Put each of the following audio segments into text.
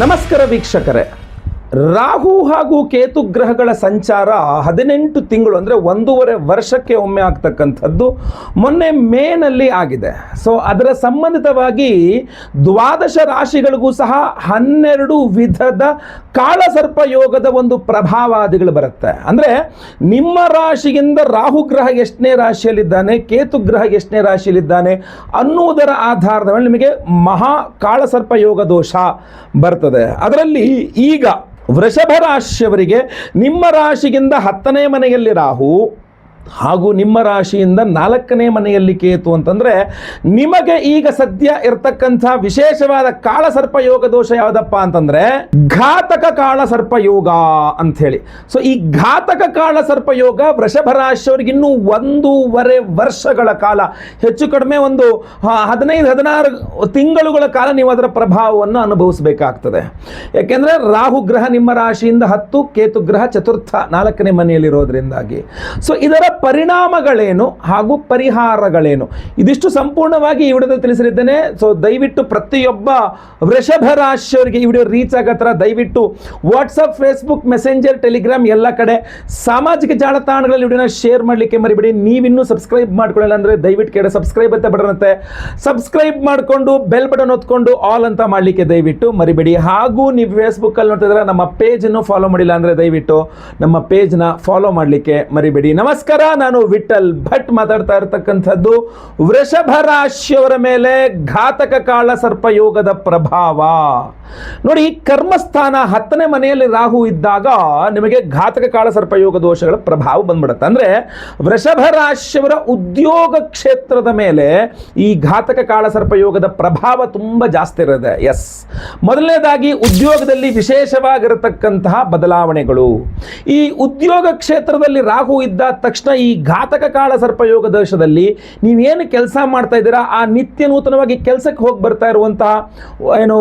ನಮಸ್ಕಾರ ವೀಕ್ಷಕರೇ. ರಾಹು ಹಾಗೂ ಕೇತು ಗ್ರಹಗಳ ಸಂಚಾರ ಹದಿನೆಂಟು ತಿಂಗಳು ಅಂದರೆ ಒಂದೂವರೆ ವರ್ಷಕ್ಕೆ ಒಮ್ಮೆ ಆಗ್ತಕ್ಕಂಥದ್ದು. ಮೊನ್ನೆ ಮೇನಲ್ಲಿ ಆಗಿದೆ. ಸೊ ಅದರ ಸಂಬಂಧಿತವಾಗಿ ದ್ವಾದಶ ರಾಶಿಗಳಿಗೂ ಸಹ ಹನ್ನೆರಡು ವಿಧದ ಕಾಳಸರ್ಪ ಯೋಗದ ಒಂದು ಪ್ರಭಾವಾದಿಗಳು ಬರುತ್ತೆ. ಅಂದರೆ ನಿಮ್ಮ ರಾಶಿಯಿಂದ ರಾಹು ಗ್ರಹ ಎಷ್ಟನೇ ರಾಶಿಯಲ್ಲಿದ್ದಾನೆ, ಕೇತು ಗ್ರಹ ಎಷ್ಟನೇ ರಾಶಿಯಲ್ಲಿದ್ದಾನೆ ಅನ್ನುವುದರ ಆಧಾರದ ಮೇಲೆ ನಿಮಗೆ ಮಹಾ ಕಾಳಸರ್ಪ ಯೋಗ ದೋಷ ಬರ್ತದೆ. ಅದರಲ್ಲಿ ಈಗ ವೃಷಭ ರಾಶಿಯವರಿಗೆ ನಿಮ್ಮ ರಾಶಿಗಿಂತ ಹತ್ತನೇ ಮನೆಯಲ್ಲಿ ರಾಹು ಹಾಗೂ ನಿಮ್ಮ ರಾಶಿಯಿಂದ ನಾಲ್ಕನೇ ಮನೆಯಲ್ಲಿ ಕೇತು ಅಂತಂದರೆ, ನಿಮಗೆ ಈಗ ಸದ್ಯ ಇರತಕ್ಕಂಥ ವಿಶೇಷವಾದ ಕಾಳಸರ್ಪ ಯೋಗ ದೋಷ ಯಾವುದಪ್ಪ ಅಂತಂದ್ರೆ, ಘಾತಕ ಕಾಳಸರ್ಪ ಯೋಗ ಅಂಥೇಳಿ. ಸೊ ಈ ಘಾತಕ ಕಾಳಸರ್ಪ ಯೋಗ ವೃಷಭ ರಾಶಿಯವರಿಗೆ ಇನ್ನೂ ಒಂದೂವರೆ ವರ್ಷಗಳ ಕಾಲ, ಹೆಚ್ಚು ಕಡಿಮೆ ಒಂದು ಹದಿನೈದು, ಹದಿನಾರು ತಿಂಗಳುಗಳ ಕಾಲ ನೀವು ಅದರ ಪ್ರಭಾವವನ್ನು ಅನುಭವಿಸಬೇಕಾಗ್ತದೆ. ಯಾಕೆಂದ್ರೆ, ರಾಹು ಗ್ರಹ ನಿಮ್ಮ ರಾಶಿಯಿಂದ ಹತ್ತು, ಕೇತು ಗ್ರಹ ಚತುರ್ಥ ನಾಲ್ಕನೇ ಮನೆಯಲ್ಲಿರೋದ್ರಿಂದಾಗಿ. ಸೊ ಇದರ ಪರಿಣಾಮಗಳೇನು ಹಾಗೂ ಪರಿಹಾರಗಳೇನು? ಇದಿಷ್ಟು ಸಂಪೂರ್ಣವಾಗಿ ಈ ವಿಡಿಯೋದಲ್ಲಿ ತಿಳಿಸಲಿದ್ದೇನೆ. ಸೊ ದಯವಿಟ್ಟು ಪ್ರತಿಯೊಬ್ಬ ವೃಷಭ ರಾಶಿಯವರಿಗೆ ಈ ವಿಡಿಯೋ ರೀಚ್ ಆಗೋ ಥರ ದಯವಿಟ್ಟು ವಾಟ್ಸಪ್ ಫೇಸ್ಬುಕ್ ಮೆಸೆಂಜರ್ ಟೆಲಿಗ್ರಾಮ್ ಎಲ್ಲ ಕಡೆ ಸಾಮಾಜಿಕ ಜಾಲತಾಣಗಳಲ್ಲಿ ವಿಡಿಯೋನ ಶೇರ್ ಮಾಡಲಿಕ್ಕೆ ಮರಿಬೇಡಿ. ನೀವಿನ್ನೂ ಸಬ್ಸ್ಕ್ರೈಬ್ ಮಾಡ್ಕೊಳ್ಳಲ್ಲ ಅಂದರೆ ದಯವಿಟ್ಟು ಕೇಳಿ. ಸಬ್ಸ್ಕ್ರೈಬ್ ಅಂತ ಬಿಡೋಣಂತೆ ಸಬ್ಸ್ಕ್ರೈಬ್ ಮಾಡಿಕೊಂಡು ಬೆಲ್ ಬಟನ್ ಹೊತ್ಕೊಂಡು ಆಲ್ ಅಂತ ಮಾಡಲಿಕ್ಕೆ ದಯವಿಟ್ಟು ಮರಿಬೇಡಿ. ಹಾಗೂ ನೀವು ಫೇಸ್ಬುಕ್ಕಲ್ಲಿ ನೋಡ್ತಿದ್ರೆ ನಮ್ಮ ಪೇಜನ್ನು ಫಾಲೋ ಮಾಡಿಲ್ಲ ಅಂದರೆ ದಯವಿಟ್ಟು ನಮ್ಮ ಪೇಜ್ನ ಫಾಲೋ ಮಾಡಲಿಕ್ಕೆ ಮರಿಬೇಡಿ. ನಮಸ್ಕಾರ. ನಾನು ವಿಠಲ್ ಭಟ್ ಮಾತಾಡ್ತಾ ಇರತಕ್ಕಂಥದ್ದು. ವೃಷಭ ರಾಶಿಯವರ ಮೇಲೆ ಘಾತಕ ಕಾಳ ಸರ್ಪಯೋಗದ ಪ್ರಭಾವ. ನೋಡಿ, ಕರ್ಮಸ್ಥಾನ ಹತ್ತನೇ ಮನೆಯಲ್ಲಿ ರಾಹು ಇದ್ದಾಗ ನಿಮಗೆ ಘಾತಕ ಕಾಳ ಸರ್ಪಯೋಗ ದೋಷಗಳ ಪ್ರಭಾವ ಬಂದ್ಬಿಡುತ್ತೆ. ಅಂದ್ರೆ ವೃಷಭ ರಾಶಿಯವರ ಉದ್ಯೋಗ ಕ್ಷೇತ್ರದ ಮೇಲೆ ಈ ಘಾತಕ ಕಾಳ ಸರ್ಪಯೋಗದ ಪ್ರಭಾವ ತುಂಬಾ ಜಾಸ್ತಿ ಇರುತ್ತೆ. ಎಸ್ ಮೊದಲನೇದಾಗಿ ಉದ್ಯೋಗದಲ್ಲಿ ವಿಶೇಷವಾಗಿರತಕ್ಕಂತಹ ಬದಲಾವಣೆಗಳು. ಈ ಉದ್ಯೋಗ ಕ್ಷೇತ್ರದಲ್ಲಿ ರಾಹು ಇದ್ದ ತಕ್ಷಣ ಈ ಘಾತಕ ಕಾಳ ಸರ್ಪಯೋಗ ದೋಷದಲ್ಲಿ ನೀವೇನು ಕೆಲಸ ಮಾಡ್ತಾ ಇದ್ದೀರಾ? ಆ ನಿತ್ಯ ನೂತನವಾಗಿ ಕೆಲಸಕ್ಕೆ ಹೋಗಿ ಬರ್ತಾ ಇರುವಂತಹ ಏನು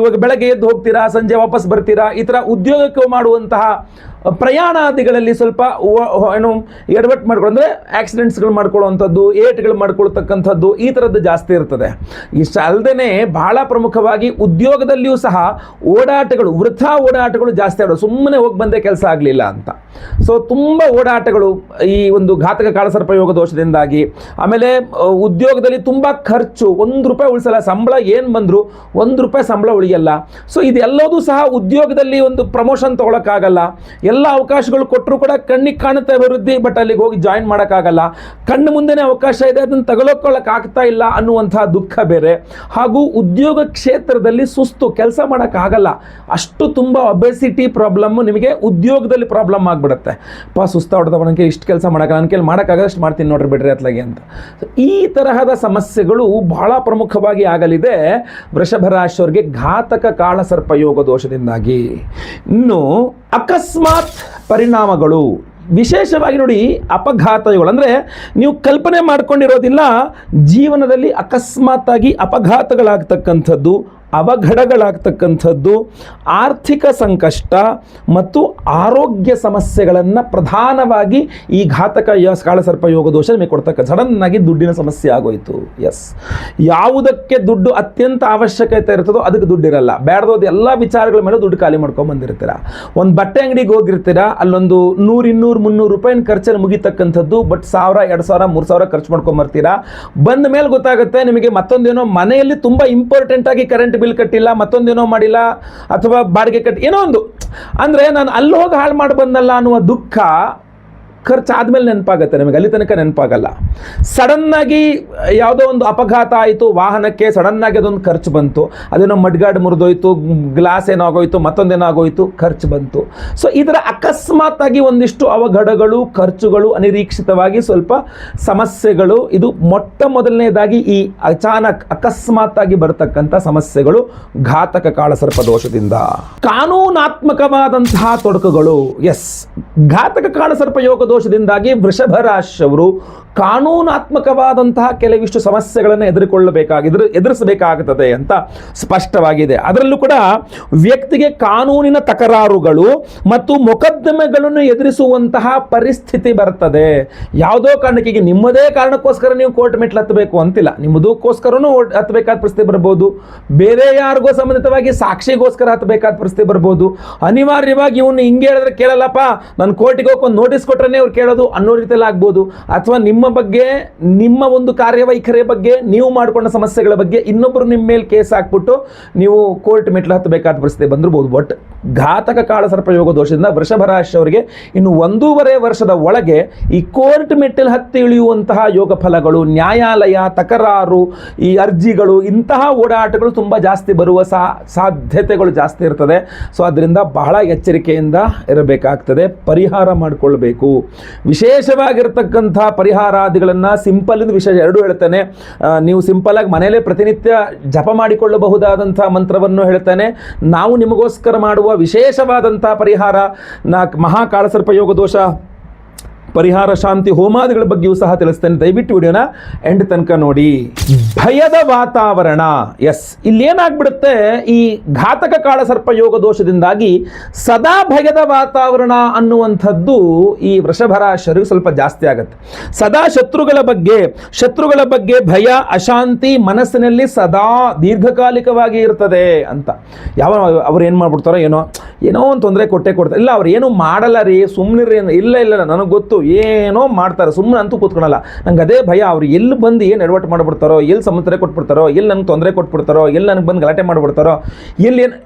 ಇವಾಗ ಬೆಳಗ್ಗೆ ಎದ್ದು ಹೋಗ್ತೀರಾ? ಸಂಜೆ ವಾಪಸ್ ಬರ್ತೀರಾ? ಈ ಥರ ಉದ್ಯೋಗಕ್ಕೆ ಮಾಡುವಂತಹ ಪ್ರಯಾಣಾದಿಗಳಲ್ಲಿ ಸ್ವಲ್ಪ ಏನು ಎಡವಟ್ ಮಾಡ್ಕೊಳ್ಳೋ ಅಂದರೆ ಆಕ್ಸಿಡೆಂಟ್ಸ್ಗಳು ಮಾಡ್ಕೊಳ್ಳುವಂಥದ್ದು, ಏಟ್ಗಳು ಮಾಡ್ಕೊಳ್ತಕ್ಕಂಥದ್ದು ಈ ಥರದ್ದು ಜಾಸ್ತಿ ಇರ್ತದೆ. ಇಷ್ಟ ಅಲ್ಲದೆ ಬಹಳ ಪ್ರಮುಖವಾಗಿ ಉದ್ಯೋಗದಲ್ಲಿಯೂ ಸಹ ಓಡಾಟಗಳು, ವೃಥಾ ಓಡಾಟಗಳು ಜಾಸ್ತಿ ಆಡೋದು ಸುಮ್ಮನೆ ಹೋಗಿ ಬಂದೇ ಕೆಲಸ ಆಗಲಿಲ್ಲ ಅಂತ. ಸೊ ತುಂಬ ಓಡಾಟಗಳು ಈ ಒಂದು ಘಾತಕ ಕಾಳಸರ್ಪಯೋಗ ದೋಷದಿಂದಾಗಿ, ಆಮೇಲೆ ಉದ್ಯೋಗದಲ್ಲಿ ತುಂಬ ಖರ್ಚು, ಒಂದು ರೂಪಾಯಿ ಉಳಿಸಲ್ಲ, ಸಂಬಳ ಏನು ಬಂದರೂ ಒಂದು ರೂಪಾಯಿ ಸಂಬಳ ಉಳಿಯಲ್ಲ. ಸೊ ಇದೆಲ್ಲದೂ ಸಹ ಉದ್ಯೋಗದಲ್ಲಿ ಒಂದು ಪ್ರಮೋಷನ್ ತೊಗೊಳಕ್ಕಾಗಲ್ಲ. ಎಲ್ಲ ಅವಕಾಶಗಳು ಕೊಟ್ಟರು ಕೂಡ ಕಣ್ಣಿಗೆ ಕಾಣುತ್ತೆ ಅಭಿವೃದ್ಧಿ ಬಟ್ ಅಲ್ಲಿಗೆ ಹೋಗಿ ಜಾಯಿನ್ ಮಾಡೋಕ್ಕಾಗಲ್ಲ. ಕಣ್ಣು ಮುಂದೆನೇ ಅವಕಾಶ ಇದೆ, ಅದನ್ನು ತಗೊಳ್ಕೊಳ್ಳೋಕೆ ಆಗ್ತಾ ಇಲ್ಲ ಅನ್ನುವಂತಹ ದುಃಖ ಬೇರೆ. ಹಾಗೂ ಉದ್ಯೋಗ ಕ್ಷೇತ್ರದಲ್ಲಿ ಸುಸ್ತು, ಕೆಲಸ ಮಾಡೋಕ್ಕಾಗಲ್ಲ ಅಷ್ಟು ತುಂಬ ಒಬೆಸಿಟಿ ಪ್ರಾಬ್ಲಮ್ಮು ನಿಮಗೆ ಉದ್ಯೋಗದಲ್ಲಿ ಪ್ರಾಬ್ಲಮ್ ಆಗಿಬಿಡುತ್ತೆ. ಪಾ, ಸುಸ್ತ ಹೊಡೆದವ ಇಷ್ಟು ಕೆಲಸ ಮಾಡೋಕ್ಕಲ್ಲ ನನ್ನ ಕೇಳಿ ಮಾಡೋಕ್ಕಾಗಷ್ಟು ಮಾಡ್ತೀನಿ ನೋಡ್ರಿ ಬಿಡ್ರಿ ಅತ್ಲಾಗೆ ಅಂತ. ಈ ತರಹದ ಸಮಸ್ಯೆಗಳು ಬಹಳ ಪ್ರಮುಖವಾಗಿ ಆಗಲಿದೆ. ವೃಷಭ ರಾಶಿಯವರಿಗೆ ಘಾತಕ ಕಾಳಸರ್ಪ ಯೋಗ ದೋಷದಿಂದಾಗಿ. ಇನ್ನು ಅಕಸ್ಮಾತ್ ಪರಿಣಾಮಗಳು. ವಿಶೇಷವಾಗಿ ನೋಡಿ ಅಪಘಾತಗಳು. ಅಂದರೆ ನೀವು ಕಲ್ಪನೆ ಮಾಡ್ಕೊಂಡಿರೋದಿಲ್ಲ ಜೀವನದಲ್ಲಿ ಅಕಸ್ಮಾತ್ತಾಗಿ ಅಪಘಾತಗಳಾಗ್ತಕ್ಕಂಥದ್ದು ಅವಘಡಗಳಾಗ್ತಕ್ಕಂಥದ್ದು, ಆರ್ಥಿಕ ಸಂಕಷ್ಟ ಮತ್ತು ಆರೋಗ್ಯ ಸಮಸ್ಯೆಗಳನ್ನು ಪ್ರಧಾನವಾಗಿ ಈ ಘಾತಕ ಕಾಳಸರ್ಪ ಯೋಗ ದೋಷ ನಿಮಗೆ ಕೊಡ್ತಕ್ಕ ಸಡನ್ನಾಗಿ ದುಡ್ಡಿನ ಸಮಸ್ಯೆ ಆಗೋಯಿತು. ಎಸ್ ಯಾವುದಕ್ಕೆ ದುಡ್ಡು ಅತ್ಯಂತ ಅವಶ್ಯಕತೆ ಇರ್ತದೋ ಅದಕ್ಕೆ ದುಡ್ಡಿರಲ್ಲ. ಬೇಡದೋದು ಎಲ್ಲ ವಿಚಾರಗಳ ಮೇಲೆ ದುಡ್ಡು ಖಾಲಿ ಮಾಡ್ಕೊಂಡು ಬಂದಿರ್ತೀರ. ಒಂದು ಬಟ್ಟೆ ಅಂಗಡಿಗೆ ಹೋಗಿರ್ತೀರ, ಅಲ್ಲೊಂದು ನೂರು, ಇನ್ನೂರು, ಮುನ್ನೂರು ರೂಪಾಯಿನ ಖರ್ಚಲ್ಲಿ ಮುಗಿತಕ್ಕಂಥದ್ದು, ಬಟ್ ಸಾವಿರ, ಎರಡು ಸಾವಿರ, ಮೂರು ಸಾವಿರ ಖರ್ಚು ಮಾಡ್ಕೊಂಡ್ ಬರ್ತೀರಾ. ಬಂದ ಮೇಲೆ ಗೊತ್ತಾಗುತ್ತೆ ನಿಮಗೆ ಮತ್ತೊಂದೇನೋ ಮನೆಯಲ್ಲಿ ತುಂಬ ಇಂಪಾರ್ಟೆಂಟ್ ಆಗಿ ಕರೆಂಟ್ ಬಿಲ್ ಕಟ್ಟಿಲ್ಲ ಮತ್ತೊಂದೇನೋ ಮಾಡಿಲ್ಲ, ಅಥವಾ ಬಾಡಿಗೆ ಕಟ್ಟಿ, ಏನೋ ಒಂದು. ಅಂದರೆ ನಾನು ಅಲ್ಲಿ ಹೋಗಿ ಹಾಳು ಮಾಡಿ ಬಂದಲ್ಲ ಅನ್ನುವ ದುಃಖ ಖರ್ಚು ಆದಮೇಲೆ ನೆನಪಾಗುತ್ತೆ ನಿಮಗೆ, ಅಲ್ಲಿ ತನಕ ನೆನಪಾಗಲ್ಲ. ಸಡನ್ನಾಗಿ ಯಾವುದೋ ಒಂದು ಅಪಘಾತ ಆಯಿತು, ವಾಹನಕ್ಕೆ ಸಡನ್ನಾಗಿ ಅದೊಂದು ಖರ್ಚು ಬಂತು. ಅದೇನೋ ಮಡ್ಗಾಡ್ ಮುರಿದೋಯ್ತು ಗ್ಲಾಸ್ ಏನಾಗೋಯ್ತು, ಮತ್ತೊಂದೇನಾಗೋಯ್ತು, ಖರ್ಚು ಬಂತು. ಸೊ ಇದರ ಅಕಸ್ಮಾತ್ ಆಗಿ ಒಂದಿಷ್ಟು ಅವಘಡಗಳು, ಖರ್ಚುಗಳು ಅನಿರೀಕ್ಷಿತವಾಗಿ ಸ್ವಲ್ಪ ಸಮಸ್ಯೆಗಳು, ಇದು ಮೊಟ್ಟ ಮೊದಲನೇದಾಗಿ ಈ ಅಚಾನಕ್ ಅಕಸ್ಮಾತ್ತಾಗಿ ಬರತಕ್ಕಂಥ ಸಮಸ್ಯೆಗಳು ಘಾತಕ ಕಾಳಸರ್ಪ ದೋಷದಿಂದ. ಕಾನೂನಾತ್ಮಕವಾದಂತಹ ತೊಡಕುಗಳು ಎಸ್ ಘಾತಕ ಕಾಳಸರ್ಪ ಯೋಗ ದೋಷದಿಂದಾಗಿ ವೃಷಭ ರಾಶಿಯವರು ಕಾನೂನಾತ್ಮಕವಾದಂತಹ ಕೆಲವಿಷ್ಟು ಸಮಸ್ಯೆಗಳನ್ನು ಎದುರುಕೊಳ್ಳಬೇಕಾಗಿ ಎದುರು ಎದುರಿಸಬೇಕಾಗುತ್ತದೆ ಅಂತ ಸ್ಪಷ್ಟವಾಗಿದೆ. ಅದರಲ್ಲೂ ಕೂಡ ವ್ಯಕ್ತಿಗೆ ಕಾನೂನಿನ ತಕರಾರುಗಳು ಮತ್ತು ಮೊಕದ್ದಮೆಗಳನ್ನು ಎದುರಿಸುವಂತಹ ಪರಿಸ್ಥಿತಿ ಬರ್ತದೆ. ಯಾವುದೋ ಕಾರಣಕ್ಕೆ ನಿಮ್ಮದೇ ಕಾರಣಕ್ಕೋಸ್ಕರ ನೀವು ಕೋರ್ಟ್ ಮೆಟ್ಲು ಹತ್ತಬೇಕು ಅಂತಿಲ್ಲ. ನಿಮ್ಮದಕ್ಕೋಸ್ಕರನೂ ಹತ್ತಬೇಕಾದ ಪರಿಸ್ಥಿತಿ ಬರ್ಬೋದು. ಬೇರೆ ಯಾರಿಗೋ ಸಂಬಂಧಿತವಾಗಿ ಸಾಕ್ಷಿಗೋಸ್ಕರ ಹತ್ತಬೇಕಾದ ಪರಿಸ್ಥಿತಿ ಬರ್ಬೋದು. ಅನಿವಾರ್ಯವಾಗಿ ಇವನು ಹಿಂಗೆ ಹೇಳಿದ್ರೆ ಕೇಳಲ್ಲಪ್ಪ, ನಾನು ಕೋರ್ಟಿಗೆ ಹೋಗಿ ಒಂದು ನೋಟಿಸ್ ಕೊಟ್ರೆ ಅವ್ರು ಕೇಳೋದು ಅನ್ನೋ ರೀತಿಯಲ್ಲಿ ಆಗ್ಬೋದು. ಅಥವಾ ನಿಮ್ಮ ಬಗ್ಗೆ, ನಿಮ್ಮ ಒಂದು ಕಾರ್ಯವೈಖರಿ ಬಗ್ಗೆ, ನೀವು ಮಾಡಿಕೊಂಡ ಸಮಸ್ಯೆಗಳ ಬಗ್ಗೆ ಇನ್ನೊಬ್ಬರು ನಿಮ್ಮ ಮೇಲೆ ಕೇಸ್ ಹಾಕ್ಬಿಟ್ಟು ನೀವು ಕೋರ್ಟ್ ಮೆಟ್ಲು ಹತ್ತಬೇಕಾದ ಪರಿಸ್ಥಿತಿ ಬಂದಿರ್ಬೋದು. ಬಟ್ ಘಾತಕ ಕಾಳ ಸರ್ಪಯೋಗ ದೋಷದಿಂದ ವೃಷಭ ರಾಶಿಯವರಿಗೆ ಇನ್ನು ಒಂದೂವರೆ ವರ್ಷದ ಒಳಗೆ ಈ ಕೋರ್ಟ್ ಮೆಟ್ಟಲು ಹತ್ತಿ ಇಳಿಯುವಂತಹ ಯೋಗ ಫಲಗಳು, ನ್ಯಾಯಾಲಯ, ತಕರಾರು, ಈ ಅರ್ಜಿಗಳು, ಇಂತಹ ಓಡಾಟಗಳು ತುಂಬ ಜಾಸ್ತಿ ಬರುವ ಸಾಧ್ಯತೆಗಳು ಜಾಸ್ತಿ ಇರ್ತದೆ. ಸೊ ಅದರಿಂದ ಬಹಳ ಎಚ್ಚರಿಕೆಯಿಂದ ಇರಬೇಕಾಗ್ತದೆ. ಪರಿಹಾರ ಮಾಡಿಕೊಳ್ಬೇಕು. ವಿಶೇಷವಾಗಿರ್ತಕ್ಕಂಥ ಪರಿಹಾರಾದಿಗಳನ್ನು ಸಿಂಪಲ್ ವಿಶೇಷ ಎರಡೂ ಹೇಳ್ತಾನೆ. ನೀವು ಸಿಂಪಲ್ ಆಗಿ ಮನೆಯಲ್ಲೇ ಪ್ರತಿನಿತ್ಯ ಜಪ ಮಾಡಿಕೊಳ್ಳಬಹುದಾದಂಥ ಮಂತ್ರವನ್ನು ಹೇಳ್ತಾನೆ. ನಾವು ನಿಮಗೋಸ್ಕರ ಮಾಡುವ ವಿಶೇಷವಾದಂಥ ಪರಿಹಾರ ನಾ ಮಹಾಕಾಳಸರ್ಪಯೋಗ ದೋಷ ಪರಿಹಾರ, ಶಾಂತಿ ಹೋಮಾದಿಗಳ ಬಗ್ಗೆಯೂ ಸಹ ತಿಳಿಸ್ತೇನೆ. ದಯವಿಟ್ಟು ವಿಡಿಯೋನ ಎಂಡ್ ತನಕ ನೋಡಿ. ಭಯದ ವಾತಾವರಣ. ಎಸ್ ಇಲ್ಲೇನಾಗ್ಬಿಡುತ್ತೆ? ಈ ಘಾತಕ ಕಾಳ ಸರ್ಪ ಯೋಗ ದೋಷದಿಂದಾಗಿ ಸದಾ ಭಯದ ವಾತಾವರಣ ಅನ್ನುವಂಥದ್ದು ಈ ವೃಷಭ ರಾಶಿಯವರಿಗೆ ಸ್ವಲ್ಪ ಜಾಸ್ತಿ ಆಗುತ್ತೆ. ಸದಾ ಶತ್ರುಗಳ ಬಗ್ಗೆ ಶತ್ರುಗಳ ಬಗ್ಗೆ ಭಯ, ಅಶಾಂತಿ ಮನಸ್ಸಿನಲ್ಲಿ ಸದಾ ದೀರ್ಘಕಾಲಿಕವಾಗಿ ಇರ್ತದೆ ಅಂತ. ಯಾವ ಅವ್ರು ಏನು ಮಾಡ್ಬಿಡ್ತಾರೋ ಏನೋ ಏನೋ ಒಂದು ತೊಂದರೆ ಕೊಟ್ಟೆ ಕೊಡ್ತಾರೆ. ಇಲ್ಲ, ಅವ್ರು ಏನು ಮಾಡಲ್ಲ ರೀ ಸುಮ್ಮನೆ ಇಲ್ಲ ಇಲ್ಲ, ನನಗೆ ಗೊತ್ತು. ಏನೋ ಮಾಡ್ತಾರೆ ಸುಮ್ಮನೆ ಅಂತೂ ಕೂತ್ಕೊಳಲ್ಲ. ನಂಗೆ ಅದೇ ಭಯ, ಅವ್ರು ಎಲ್ಲಿ ಬಂದು ಏನು ಎಡವಟ್ಟು ಮಾಡಿಬಿಡ್ತಾರೋ, ಎಲ್ಲಿ ಸಮಸ್ಯೆ ಕೊಟ್ಬಿಡ್ತಾರೋ, ಎಲ್ಲಿ ನನಗೆ ತೊಂದರೆ ಕೊಟ್ಬಿಡ್ತಾರೋ, ಎಲ್ಲಿ ನನಗೆ ಬಂದು ಗಲಾಟೆ ಮಾಡಿಬಿಡ್ತಾರೋ, ಎಲ್ಲಿ ಏನು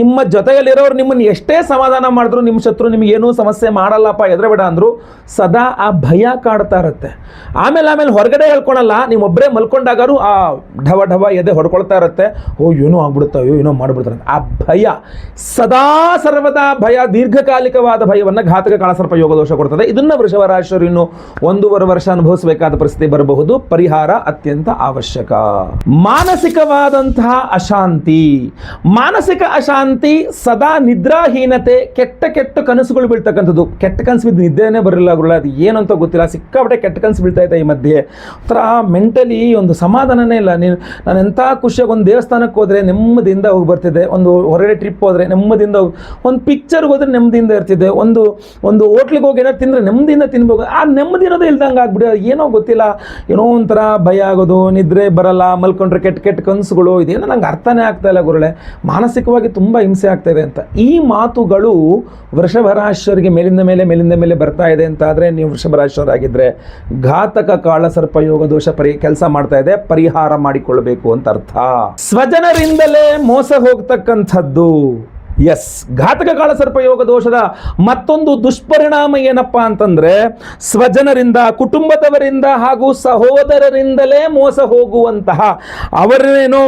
ನಿಮ್ಮ ಜೊತೆಯಲ್ಲಿರೋರು ನಿಮ್ಮನ್ನು ಎಷ್ಟೇ ಸಮಾಧಾನ ಮಾಡಿದ್ರು, ನಿಮ್ಮ ಶತ್ರು ನಿಮ್ಗೆ ಏನೂ ಸಮಸ್ಯೆ ಮಾಡಲ್ಲಪ್ಪ, ಎದುರುಬೇಡ ಅಂದರು, ಸದಾ ಆ ಭಯ ಕಾಡ್ತಾ ಇರುತ್ತೆ. ಆಮೇಲೆ ಆಮೇಲೆ ಹೊರಗಡೆ ಹೇಳ್ಕೊಳಲ್ಲ, ನೀವು ಒಬ್ಬರೇ ಮಲ್ಕೊಂಡಾಗಾರು ಆ ಢವ ಢವ ಎದೆ ಹೊಡ್ಕೊಳ್ತಾ ಇರುತ್ತೆ. ಓ, ಏನೋ ಆಗ್ಬಿಡುತ್ತೆ, ಅಯ್ಯೋ, ಏನೋ ಮಾಡಿಬಿಡ್ತಾರೆ. ಆ ಭಯ, ಸದಾ ಸರ್ವದಾ ಭಯ, ದೀರ್ಘಕಾಲಿಕವಾದ ಭಯವನ್ನು ಘಾತಕ ಕಾಳಸರ್ಪ ಯೋಗ ದೋಷ ಕೊಡ್ತದೆ. ಇದನ್ನ ವೃಷಭ ರಾಶಿಯವರು ಇನ್ನು ಒಂದೂವರೆ ವರ್ಷ ಅನುಭವಿಸಬೇಕಾದ ಪರಿಸ್ಥಿತಿ ಬರಬಹುದು. ಪರಿಹಾರ ಅತ್ಯಂತ ಅವಶ್ಯಕ. ಮಾನಸಿಕವಾದಂತಹ ಅಶಾಂತಿ. ಮಾನಸಿಕ ಅಶಾಂತಿ ಸದಾ ನಿದ್ರಾಹೀನತೆ, ಕೆಟ್ಟ ಕೆಟ್ಟ ಕನಸುಗಳು ಬೀಳ್ತಕ್ಕಂಥದ್ದು. ಕೆಟ್ಟ ಕನಸು ಬಿದ್ದು ನಿದ್ದೆನೇ ಬರಲಿಲ್ಲ ಗುರುಳ ಅದು ಏನಂತ ಗೊತ್ತಿಲ್ಲ. ಸಿಕ್ಕಾಪಟ್ಟೆ ಕೆಟ್ಟ ಕನಸು ಬೀಳ್ತಾ ಇದೆ ಈ ಮಧ್ಯೆ. ಒಂಥರ ಮೆಂಟಲಿ ಒಂದು ಸಮಾಧಾನನೇ ಇಲ್ಲ. ನೀನು, ನಾನು ಎಂಥ ಖುಷಿಯಾಗಿ ಒಂದು ದೇವಸ್ಥಾನಕ್ಕೆ ಹೋದರೆ ನೆಮ್ಮದಿಯಿಂದ ಹೋಗಿ ಬರ್ತಿದ್ದೆ. ಒಂದು ಹೊರಗಡೆ ಟ್ರಿಪ್ ಹೋದರೆ ನೆಮ್ಮದಿಯಿಂದ ಒಂದು ಪಿಕ್ಚರ್ಗೆ ಹೋದರೆ ನೆಮ್ಮದಿಯಿಂದ ಇರ್ತಿದ್ದೆ. ಒಂದು ಒಂದು ಹೋಟ್ಲಿಗೆ ಹೋಗಿ ಏನಾದ್ರು ತಿಂದರೆ ನೆಮ್ಮದಿಯಿಂದ ತಿನ್ಬೇಕು ಆ ನೆಮ್ಮದಿ ಇರೋದೇ ಇಲ್ದಂಗೆ ಆಗ್ಬಿಡಿ. ಏನೋ ಗೊತ್ತಿಲ್ಲ. ಏನೋ ಒಂಥರ ಭಯ ಆಗೋದು, ನಿದ್ರೆ ಬರಲ್ಲ, ಮಲ್ಕೊಂಡ್ರೆ ಕೆಟ್ಟ ಕೆಟ್ಟ ಕನಸುಗಳು, ಇದೇನೋ ನಂಗೆ ಅರ್ಥನೇ ಆಗ್ತಾ ಇಲ್ಲ ಗುರುಳೆ ಮಾನಸಿಕವಾಗಿ ತುಂಬ ಹಿಂಸೆ ಆಗ್ತಾ ಅಂತ. ಈ ಮಾತುಗಳು ವೃಷಭ ರಾಶಿಯವರಿಗೆ ಮೇಲಿಂದ ಮೇಲೆ ಮೇಲಿಂದ ಮೇಲೆ ಬರ್ತಾ ಇದೆ ಅಂತ ಆದರೆ ನೀವು ವೃಷಭ ರಾಶಿಯವರಾಗಿದ್ದರೆ ಘಾತಕ ಕಾಳ ಸರ್ಪಯೋಗ ದೋಷ ಪರಿ ಕೆಲಸ ಮಾಡ್ತಾ ಇದೆ. ಪರಿಹಾರ ಮಾಡಿಕೊಳ್ಳಬೇಕು ಅಂತ ಅರ್ಥ. ಸ್ವಜನರಿಂದಲೇ ಮೋಸ ಹೋಗ್ತಕ್ಕಂಥದ್ದು. ಎಸ್ ಘಾತಕ ಕಾಳಸರ್ಪ ಸರ್ಪಯೋಗ ದೋಷದ ಮತ್ತೊಂದು ದುಷ್ಪರಿಣಾಮ ಏನಪ್ಪಾ ಅಂತಂದ್ರೆ ಸ್ವಜನರಿಂದ, ಕುಟುಂಬದವರಿಂದ ಹಾಗೂ ಸಹೋದರರಿಂದಲೇ ಮೋಸ ಹೋಗುವಂತಹ ಅವರೇನು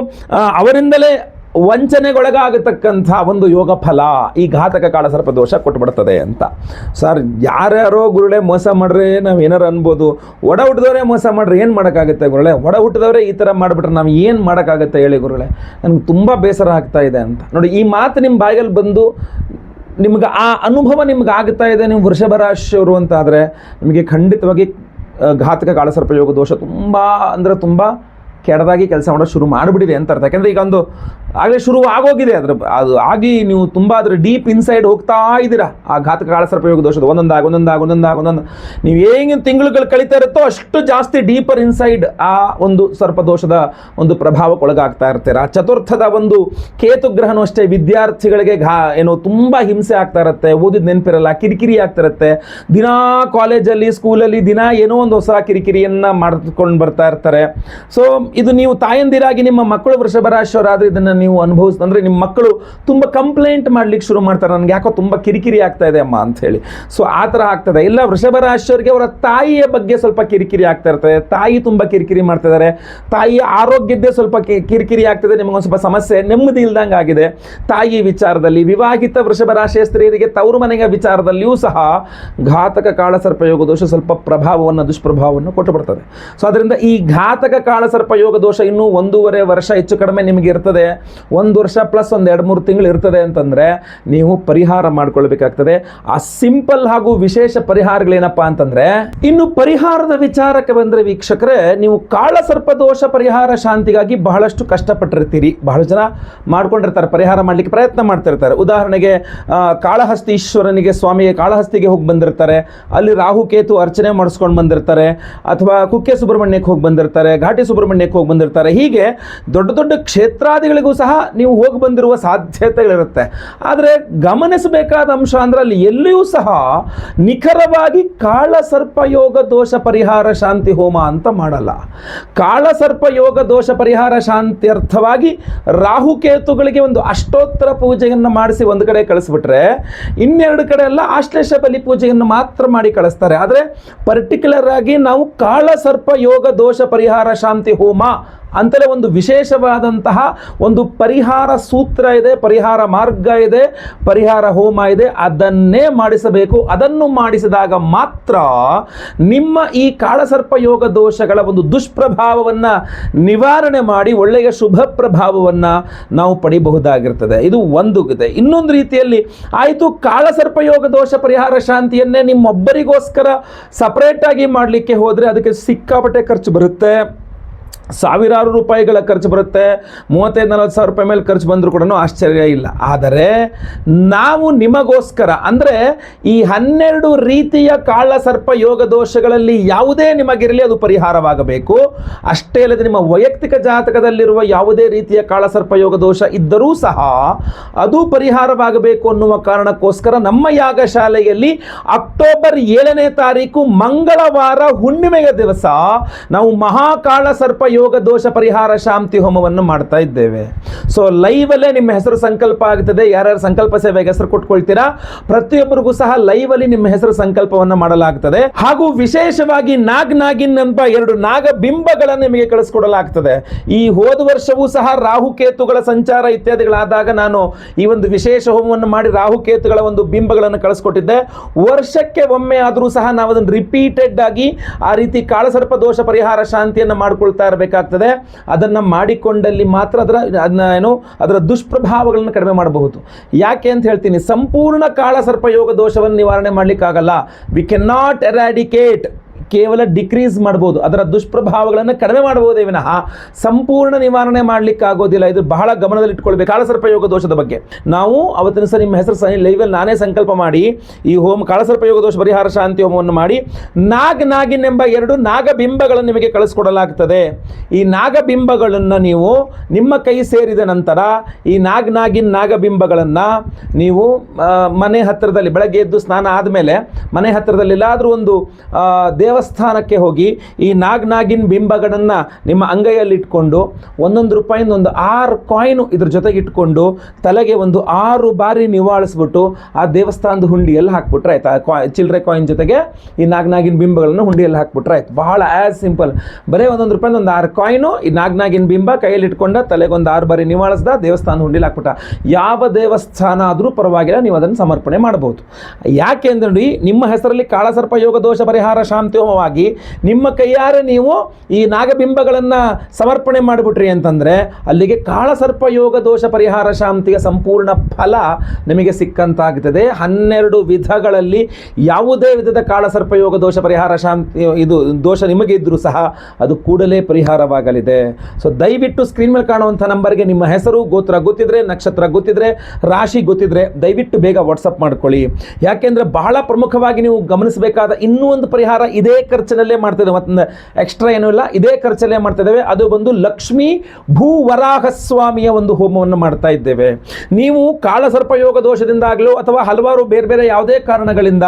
ಅವರಿಂದಲೇ ವಂಚನೆಗೊಳಗಾಗತಕ್ಕಂಥ ಒಂದು ಯೋಗ ಫಲ ಈ ಘಾತಕ ಕಾಳಸರ್ಪ ದೋಷ ಕೊಟ್ಬಿಡ್ತದೆ ಅಂತ. ಸರ್, ಯಾರ್ಯಾರೋ ಗುರುಳೆ ಮೋಸ ಮಾಡ್ರೆ ನಾವು ಏನಾರು ಅನ್ಬೋದು. ಒಡ ಹುಟ್ಟಿದವರೇ ಮೋಸ ಮಾಡ್ರೆ ಏನು ಮಾಡೋಕ್ಕಾಗುತ್ತೆ ಗುರುಳೆ ಒಡ ಹುಟ್ಟಿದವರೇ ಈ ಥರ ಮಾಡಿಬಿಟ್ರೆ ನಾವು ಏನು ಮಾಡೋಕ್ಕಾಗುತ್ತೆ ಹೇಳಿ ಗುರುಳೆ ನನಗೆ ತುಂಬ ಬೇಸರ ಆಗ್ತಾ ಇದೆ ಅಂತ. ನೋಡಿ, ಈ ಮಾತು ನಿಮ್ಮ ಬಾಯಲ್ಲಿ ಬಂದು ನಿಮ್ಗೆ ಆ ಅನುಭವ ನಿಮ್ಗೆ ಆಗ್ತಾ ಇದೆ ನೀವು ವೃಷಭ ರಾಶಿಯವರು ಅಂತ ಆದರೆ ನಿಮಗೆ ಖಂಡಿತವಾಗಿ ಘಾತಕ ಕಾಳಸರ್ಪ ಯೋಗ ದೋಷ ತುಂಬ ಅಂದರೆ ತುಂಬ ಕೆಡದಾಗಿ ಕೆಲಸ ಮಾಡೋದು ಶುರು ಮಾಡಿಬಿಟ್ಟಿದೆ ಅಂತ ಅರ್ಥ. ಯಾಕಂದರೆ ಈಗ ಒಂದು ಆಗಲೇ ಶುರು ಆಗೋಗಿದೆ ಅದ್ರ ಅದು ಆಗಿ ನೀವು ತುಂಬ ಅದ್ರ ಡೀಪ್ ಇನ್ಸೈಡ್ ಹೋಗ್ತಾ ಇದ್ದೀರಾ. ಆ ಘಾತಕ ಯೋಗ ದೋಷದ ಒಂದೊಂದಾಗ ಒಂದೊಂದಾಗ ಒಂದೊಂದಾಗ, ಒಂದೊಂದು ನೀವು ಹೇಗಿನ ತಿಂಗಳುಗಳು ಕಳೀತಾ ಇರುತ್ತೋ ಅಷ್ಟು ಜಾಸ್ತಿ ಡೀಪರ್ ಇನ್ಸೈಡ್ ಆ ಒಂದು ಸರ್ಪ ದೋಷದ ಒಂದು ಪ್ರಭಾವಕ್ಕೊಳಗಾಗ್ತಾ ಇರ್ತೀರ? ಚತುರ್ಥದ ಒಂದು ಕೇತು ಗ್ರಹನೂ ಅಷ್ಟೇ ವಿದ್ಯಾರ್ಥಿಗಳಿಗೆ ಘಾ ಏನೋ ತುಂಬ ಹಿಂಸೆ ಆಗ್ತಾ ಇರುತ್ತೆ. ಓದಿದ ನೆನಪಿರಲ್ಲ, ಕಿರಿಕಿರಿ ಆಗ್ತಾ ಇರುತ್ತೆ. ದಿನಾ ಕಾಲೇಜಲ್ಲಿ, ಸ್ಕೂಲಲ್ಲಿ ದಿನ ಏನೋ ಒಂದು ಹೊಸ ಕಿರಿಕಿರಿಯನ್ನು ಮಾಡ್ಕೊಂಡು ಬರ್ತಾ ಇರ್ತಾರೆ. ಸೊ ಇದು ನೀವು ತಾಯಂದಿರಾಗಿ ನಿಮ್ಮ ಮಕ್ಕಳು ವೃಷಭರಾಶಿಯವರಾದರೆ ಇದನ್ನು ನೀವು ಅನುಭವಿಸ್ ಅಂದರೆ ನಿಮ್ಮ ಮಕ್ಕಳು ತುಂಬ ಕಂಪ್ಲೇಂಟ್ ಮಾಡ್ಲಿಕ್ಕೆ ಶುರು ಮಾಡ್ತಾರೆ. ನನಗೆ ಯಾಕೋ ತುಂಬ ಕಿರಿಕಿರಿ ಆಗ್ತಾ ಇದೆ ಅಮ್ಮ ಅಂತ ಹೇಳಿ. ಸೊ ಆ ಥರ ಆಗ್ತದೆ ಇಲ್ಲ, ವೃಷಭ ರಾಶಿಯವರಿಗೆ ಅವರ ತಾಯಿಯ ಬಗ್ಗೆ ಸ್ವಲ್ಪ ಕಿರಿಕಿರಿ ಆಗ್ತಾ ಇರ್ತದೆ ತಾಯಿ ತುಂಬ ಕಿರಿಕಿರಿ ಮಾಡ್ತಿದ್ದಾರೆ ತಾಯಿಯ ಆರೋಗ್ಯದ್ದೇ ಸ್ವಲ್ಪ ಕಿರಿಕಿರಿ ಆಗ್ತದೆ ನಿಮಗೊಂದು ಸ್ವಲ್ಪ ಸಮಸ್ಯೆ ನೆಮ್ಮದಿ ಇಲ್ದಂಗೆ ಆಗಿದೆ. ತಾಯಿ ವಿಚಾರದಲ್ಲಿ, ವಿವಾಹಿತ ವೃಷಭ ರಾಶಿಯ ಸ್ತ್ರೀಯರಿಗೆ ತವರು ಮನೆಯ ವಿಚಾರದಲ್ಲಿಯೂ ಸಹ ಘಾತಕ ಕಾಳ ಸರ್ಪಯೋಗ ದೋಷ ಸ್ವಲ್ಪ ಪ್ರಭಾವವನ್ನು, ದುಷ್ಪ್ರಭಾವವನ್ನು ಕೊಟ್ಟು ಬರ್ತದೆ. ಸೊ ಅದರಿಂದ ಈ ಘಾತಕ ಕಾಳ ಸರ್ಪಯೋಗ ದೋಷ ಇನ್ನೂ ಒಂದೂವರೆ ವರ್ಷ ಹೆಚ್ಚು ಕಡಿಮೆ ನಿಮಗೆ ಇರ್ತದೆ. ಒಂದು ವರ್ಷ ಪ್ಲಸ್ ಒಂದು ಎರಡು ಮೂರು ತಿಂಗಳು ಇರ್ತದೆ ಅಂತಂದರೆ ನೀವು ಪರಿಹಾರ ಮಾಡ್ಕೊಳ್ಬೇಕಾಗ್ತದೆ. ಆ ಸಿಂಪಲ್ ಹಾಗೂ ವಿಶೇಷ ಪರಿಹಾರಗಳೇನಪ್ಪ ಅಂತಂದರೆ, ಇನ್ನು ಪರಿಹಾರದ ವಿಚಾರಕ್ಕೆ ಬಂದರೆ ವೀಕ್ಷಕರೇ, ನೀವು ಕಾಳಸರ್ಪ ದೋಷ ಪರಿಹಾರ ಶಾಂತಿಗಾಗಿ ಬಹಳಷ್ಟು ಕಷ್ಟಪಟ್ಟಿರ್ತೀರಿ. ಬಹಳ ಜನ ಮಾಡ್ಕೊಂಡಿರ್ತಾರೆ, ಪರಿಹಾರ ಮಾಡಲಿಕ್ಕೆ ಪ್ರಯತ್ನ ಮಾಡ್ತಿರ್ತಾರೆ. ಉದಾಹರಣೆಗೆ ಕಾಳಹಸ್ತಿ ಕಾಳಹಸ್ತೀಶ್ವರನಿಗೆ ಸ್ವಾಮಿಗೆ ಕಾಳಹಸ್ತಿಗೆ ಹೋಗಿ ಬಂದಿರ್ತಾರೆ. ಅಲ್ಲಿ ರಾಹುಕೇತು ಅರ್ಚನೆ ಮಾಡಿಸ್ಕೊಂಡು ಬಂದಿರ್ತಾರೆ. ಅಥವಾ ಕುಕ್ಕೆ ಸುಬ್ರಹ್ಮಣ್ಯಕ್ಕೆ ಹೋಗಿ ಬಂದಿರ್ತಾರೆ, ಘಾಟಿ ಸುಬ್ರಹ್ಮಣ್ಯಕ್ಕೆ ಹೋಗಿ ಬಂದಿರ್ತಾರೆ. ಹೀಗೆ ದೊಡ್ಡ ದೊಡ್ಡ ಕ್ಷೇತ್ರಾದಿಗಳಿಗೂ ಸಹ ನೀವು ಹೋಗಿ ಬಂದಿರುವ ಸಾಧ್ಯತೆಗಳಿರುತ್ತೆ. ಆದರೆ ಗಮನಿಸಬೇಕಾದ ಅಂಶ ಅಂದ್ರೆ ಅಲ್ಲಿ ಎಲ್ಲಿಯೂ ಸಹ ನಿಖರವಾಗಿ ಕಾಳಸರ್ಪ ಯೋಗ ದೋಷ ಪರಿಹಾರ ಶಾಂತಿ ಹೋಮ ಅಂತ ಮಾಡಲ್ಲ. ಕಾಳಸರ್ಪ ಯೋಗ ದೋಷ ಪರಿಹಾರ ಶಾಂತಿ ಅರ್ಥವಾಗಿ ರಾಹುಕೇತುಗಳಿಗೆ ಒಂದು ಅಷ್ಟೋತ್ತರ ಪೂಜೆಯನ್ನು ಮಾಡಿಸಿ ಒಂದು ಕಡೆ ಕಳಿಸ್ಬಿಟ್ರೆ ಇನ್ನೆರಡು ಕಡೆ ಎಲ್ಲ ಆಶ್ಲೇಷ ಬಲಿ ಪೂಜೆಯನ್ನು ಮಾತ್ರ ಮಾಡಿ ಕಳಿಸ್ತಾರೆ. ಆದರೆ ಪರ್ಟಿಕ್ಯುಲರ್ ಆಗಿ ನಾವು ಕಾಳಸರ್ಪ ಯೋಗ ದೋಷ ಪರಿಹಾರ ಶಾಂತಿ ಹೋಮ ಅಂತಲೇ ಒಂದು ವಿಶೇಷವಾದಂತಹ ಒಂದು ಪರಿಹಾರ ಸೂತ್ರ ಇದೆ, ಪರಿಹಾರ ಮಾರ್ಗ ಇದೆ, ಪರಿಹಾರ ಹೋಮ ಇದೆ. ಅದನ್ನೇ ಮಾಡಿಸಬೇಕು. ಅದನ್ನು ಮಾಡಿಸಿದಾಗ ಮಾತ್ರ ನಿಮ್ಮ ಈ ಕಾಳಸರ್ಪ ಯೋಗ ದೋಷಗಳ ಒಂದು ದುಷ್ಪ್ರಭಾವವನ್ನು ನಿವಾರಣೆ ಮಾಡಿ, ಒಳ್ಳೆಯ ಶುಭ ಪ್ರಭಾವವನ್ನು ನಾವು ಪಡಿಬಹುದಾಗಿರ್ತದೆ. ಇದು ಒಂದು ಇದೆ. ಇನ್ನೊಂದು ರೀತಿಯಲ್ಲಿ ಆಯಿತು, ಕಾಳಸರ್ಪ ಯೋಗ ದೋಷ ಪರಿಹಾರ ಶಾಂತಿಯನ್ನೇ ನಿಮ್ಮೊಬ್ಬರಿಗೋಸ್ಕರ ಸಪರೇಟಾಗಿ ಮಾಡಲಿಕ್ಕೆ ಹೋದರೆ ಅದಕ್ಕೆ ಸಿಕ್ಕಾಪಟ್ಟೆ ಖರ್ಚು ಬರುತ್ತೆ. ಸಾವಿರಾರು ರೂಪಾಯಿಗಳ ಖರ್ಚು ಬರುತ್ತೆ. ಮೂವತ್ತೈದು, ನಲವತ್ತು ಸಾವಿರ ರೂಪಾಯಿ ಮೇಲೆ ಖರ್ಚು ಬಂದರೂ ಕೂಡ ಆಶ್ಚರ್ಯ ಇಲ್ಲ. ಆದರೆ ನಾವು ನಿಮಗೋಸ್ಕರ, ಅಂದರೆ ಈ ಹನ್ನೆರಡು ರೀತಿಯ ಕಾಳಸರ್ಪ ಯೋಗ ದೋಷಗಳಲ್ಲಿ ಯಾವುದೇ ನಿಮಗಿರಲಿ ಅದು ಪರಿಹಾರವಾಗಬೇಕು. ಅಷ್ಟೇ ಅಲ್ಲದೆ ನಿಮ್ಮ ವೈಯಕ್ತಿಕ ಜಾತಕದಲ್ಲಿರುವ ಯಾವುದೇ ರೀತಿಯ ಕಾಳಸರ್ಪ ಯೋಗ ದೋಷ ಇದ್ದರೂ ಸಹ ಅದು ಪರಿಹಾರವಾಗಬೇಕು ಅನ್ನುವ ಕಾರಣಕ್ಕೋಸ್ಕರ ನಮ್ಮ ಯಾಗಶಾಲೆಯಲ್ಲಿ ಅಕ್ಟೋಬರ್ ಏಳನೇ ತಾರೀಕು ಮಂಗಳವಾರ ಹುಣ್ಣಿಮೆಯ ದಿವಸ ನಾವು ಮಹಾಕಾಳ ಸರ್ಪ ಯೋಗ, ದೋಷ ಪರಿಹಾರ, ಶಾಂತಿ ಹೋಮವನ್ನು ಮಾಡ್ತಾ ಇದ್ದೇವೆ. ಸೊ ಲೈವಲ್ಲೇ ನಿಮ್ಮ ಹೆಸರು ಸಂಕಲ್ಪ ಆಗ್ತದೆ. ಯಾರ್ಯಾರು ಸಂಕಲ್ಪ ಸೇವೆಗೆ ಹೆಸರು ಕೊಟ್ಕೊಳ್ತೀರಾ, ಪ್ರತಿಯೊಬ್ಬರಿಗೂ ಸಹ ಲೈವಲ್ಲಿ ನಿಮ್ಮ ಹೆಸರು ಸಂಕಲ್ಪವನ್ನು ಮಾಡಲಾಗ್ತದೆ. ಹಾಗೂ ವಿಶೇಷವಾಗಿ ನಾಗ್ ನಾಗಿನ್ ಎಂಬ ಎರಡು ನಾಗ ಬಿಂಬಗಳನ್ನು ನಿಮಗೆ ಕಳಿಸ್ಕೊಡಲಾಗ್ತದೆ. ಈ ಹೋದ ವರ್ಷವೂ ಸಹ ರಾಹುಕೇತುಗಳ ಸಂಚಾರ ಇತ್ಯಾದಿಗಳಾದಾಗ ನಾನು ಈ ಒಂದು ವಿಶೇಷ ಹೋಮವನ್ನು ಮಾಡಿ ರಾಹುಕೇತುಗಳ ಒಂದು ಬಿಂಬಗಳನ್ನು ಕಳಿಸ್ಕೊಟ್ಟಿದ್ದೆ. ವರ್ಷಕ್ಕೆ ಒಮ್ಮೆ ಆದರೂ ಸಹ ನಾವು ಅದನ್ನು ರಿಪೀಟೆಡ್ ಆಗಿ ಆ ರೀತಿ ಕಾಳಸರ್ಪ ದೋಷ ಪರಿಹಾರ ಶಾಂತಿಯನ್ನು ಮಾಡ್ಕೊಳ್ತಾ ಇರಬೇಕಾಗ್ತದೆ ಅದನ್ನು ಮಾಡಿಕೊಂಡಲ್ಲಿ ಮಾತ್ರ ಅದರ, ಅದನ್ನ ಏನು, ಅದರ ದುಷ್ಪ್ರಭಾವಗಳನ್ನು ಕಡಿಮೆ ಮಾಡಬಹುದು. ಯಾಕೆ ಅಂತ ಹೇಳ್ತೀನಿ. ಸಂಪೂರ್ಣ ಕಾಳಸರ್ಪಯೋಗ ದೋಷವನ್ನು ನಿವಾರಣೆ ಮಾಡಲಿಕ್ಕಾಗಲ್ಲ. ವಿ ಕೆನ್ ನಾಟ್ ಎರಾಡಿಕೇಟ್ ಕೇವಲ ಡಿಕ್ರೀಸ್ ಮಾಡ್ಬೋದು. ಅದರ ದುಷ್ಪ್ರಭಾವಗಳನ್ನು ಕಡಿಮೆ ಮಾಡಬಹುದೇ ವಿನಃ ಸಂಪೂರ್ಣ ನಿವಾರಣೆ ಮಾಡಲಿಕ್ಕೆ ಆಗೋದಿಲ್ಲ ಇದು ಬಹಳ ಗಮನದಲ್ಲಿಟ್ಕೊಳ್ಬೇಕು. ಕಾಳಸರ್ಪಯೋಗ ದೋಷದ ಬಗ್ಗೆ. ನಾವು ಅವತ್ತಿನ ಸಹ ನಿಮ್ಮ ಹೆಸರು ಸಹ ಲೈವಲ್ಲಿ ನಾನೇ ಸಂಕಲ್ಪ ಮಾಡಿ ಈ ಹೋಮ ಕಾಳಸರ್ಪಯೋಗ ದೋಷ ಪರಿಹಾರ ಶಾಂತಿ ಹೋಮವನ್ನು ಮಾಡಿ ನಾಗ್ ಎಂಬ ಎರಡು ನಾಗಬಿಂಬಗಳನ್ನು ನಿಮಗೆ ಕಳಿಸ್ಕೊಡಲಾಗ್ತದೆ. ಈ ನಾಗಬಿಂಬಗಳನ್ನು ನೀವು ನಿಮ್ಮ ಕೈ ಸೇರಿದ ನಂತರ ಈ ನಾಗ್ ನಾಗಿನ್ ನಾಗಬಿಂಬಗಳನ್ನು ನೀವು ಮನೆ ಹತ್ತಿರದಲ್ಲಿ ಬೆಳಗ್ಗೆ ಎದ್ದು ಸ್ನಾನ ಆದಮೇಲೆ ಮನೆ ಹತ್ತಿರದಲ್ಲಿ ಎಲ್ಲಾದರೂ ಒಂದು ಆ, ದೇವಸ್ಥಾನಕ್ಕೆ ಹೋಗಿ ಈ ನಾಗ್ ನಾಗಿನ್ ಬಿಂಬಗಳನ್ನು ನಿಮ್ಮ ಅಂಗೈಯಲ್ಲಿ ಇಟ್ಕೊಂಡು ಒಂದೊಂದು ರೂಪಾಯಿಂದ ಒಂದು ಆರು ಕಾಯಿನು ಇದ್ರ ಜೊತೆಗೆ ಇಟ್ಕೊಂಡು ತಲೆಗೆ ಒಂದು ಆರು ಬಾರಿ ನಿವಾಳಿಸ್ಬಿಟ್ಟು ಆ ದೇವಸ್ಥಾನದ ಹುಂಡಿಯಲ್ಲಿ ಹಾಕ್ಬಿಟ್ರೆ ಆಯ್ತು? ಆ ಕಾಯ್ ಚಿಲ್ಲರೆ ಕಾಯಿನ್ ಜೊತೆಗೆ ಈ ನಾಗ್ ನಾಗಿನ್ ಬಿಂಬಗಳನ್ನು ಹುಂಡಿಯಲ್ಲಿ ಹಾಕ್ಬಿಟ್ರೆ ಆಯ್ತು. ಬಹಳ ಆ್ಯಸ್ ಸಿಂಪಲ್ ಬರೀ ಒಂದೊಂದು ರೂಪಾಯಿಂದ ಒಂದು ಆರು ಕಾಯಿನು ಈ ನಾಗ್ ನಾಗಿನ್ ಬಿಂಬ ಕೈಯಲ್ಲಿ ಇಟ್ಕೊಂಡ ತಲೆಗೆ ಒಂದು ಆರು ಬಾರಿ ನಿವಾಳಿಸ್ದ ದೇವಸ್ಥಾನ ಹುಂಡಿಲಿ ಹಾಕ್ಬಿಟ್ಟ. ಯಾವ ದೇವಸ್ಥಾನ ಆದರೂ ಪರವಾಗಿಲ್ಲ, ನೀವು ಅದನ್ನು ಸಮರ್ಪಣೆ ಮಾಡಬಹುದು ಯಾಕೆ ಅಂದ್ರೆ ನೋಡಿ, ನಿಮ್ಮ ಹೆಸರಲ್ಲಿ ಕಾಳಸರ್ಪ ಯೋಗ ದೋಷ ಪರಿಹಾರ ಶಾಂತಿ ಹೋಮವಾಗಿ ನಿಮ್ಮ ಕೈಯಾರೆ ನೀವು ಈ ನಾಗಬಿಂಬಗಳನ್ನು ಸಮರ್ಪಣೆ ಮಾಡಿಬಿಟ್ರಿ ಅಂತಂದರೆ ಅಲ್ಲಿಗೆ ಕಾಳಸರ್ಪ ಯೋಗ ದೋಷ ಪರಿಹಾರ ಶಾಂತಿಯ ಸಂಪೂರ್ಣ ಫಲ ನಿಮಗೆ ಸಿಕ್ಕಂತಾಗ್ತದೆ. ಹನ್ನೆರಡು ವಿಧಗಳಲ್ಲಿ ಯಾವುದೇ ವಿಧದ ಕಾಳಸರ್ಪ ಯೋಗ ದೋಷ ಪರಿಹಾರ ಶಾಂತಿ ಇದು ದೋಷ ನಿಮಗೆ ಇದ್ದರೂ ಸಹ ಅದು ಕೂಡಲೇ ಪರಿಹಾರವಾಗಲಿದೆ. ಸೊ ದಯವಿಟ್ಟು ಸ್ಕ್ರೀನ್ ಮೇಲೆ ಕಾಣುವಂಥ ನಂಬರ್ಗೆ ನಿಮ್ಮ ಹೆಸರು, ಗೋತ್ರ ಗೊತ್ತಿದ್ರೆ, ನಕ್ಷತ್ರ ಗೊತ್ತಿದ್ರೆ, ರಾಶಿ ಗೊತ್ತಿದ್ರೆ ದಯವಿಟ್ಟು ಬೇಗ ವಾಟ್ಸಪ್ ಮಾಡ್ಕೊಳ್ಳಿ. ಯಾಕೆಂದರೆ ಬಹಳ ಪ್ರಮುಖವಾಗಿ ನೀವು ಗಮನಿಸಬೇಕಾದ ಇನ್ನೂ ಒಂದು ಪರಿಹಾರ ಇದೇ ಖರ್ಚಿನಲ್ಲೇ ಮಾಡ್ತಿದ್ದೇವೆ. ಮತ್ತೊಂದು ಎಕ್ಸ್ಟ್ರಾ ಏನೂ ಇಲ್ಲ. ಇದೇ ಖರ್ಚಲ್ಲೇ ಮಾಡ್ತಾ ಇದ್ದೇವೆ ಅದು ಬಂದು ಲಕ್ಷ್ಮಿ ಭೂವರಾಹ ಸ್ವಾಮಿಯ ಒಂದು ಹೋಮವನ್ನು ಮಾಡ್ತಾ ಇದ್ದೇವೆ. ನೀವು ಕಾಳಸರ್ಪಯೋಗ ದೋಷದಿಂದಾಗಲೂ ಅಥವಾ ಹಲವಾರು ಬೇರೆ ಬೇರೆ ಯಾವುದೇ ಕಾರಣಗಳಿಂದ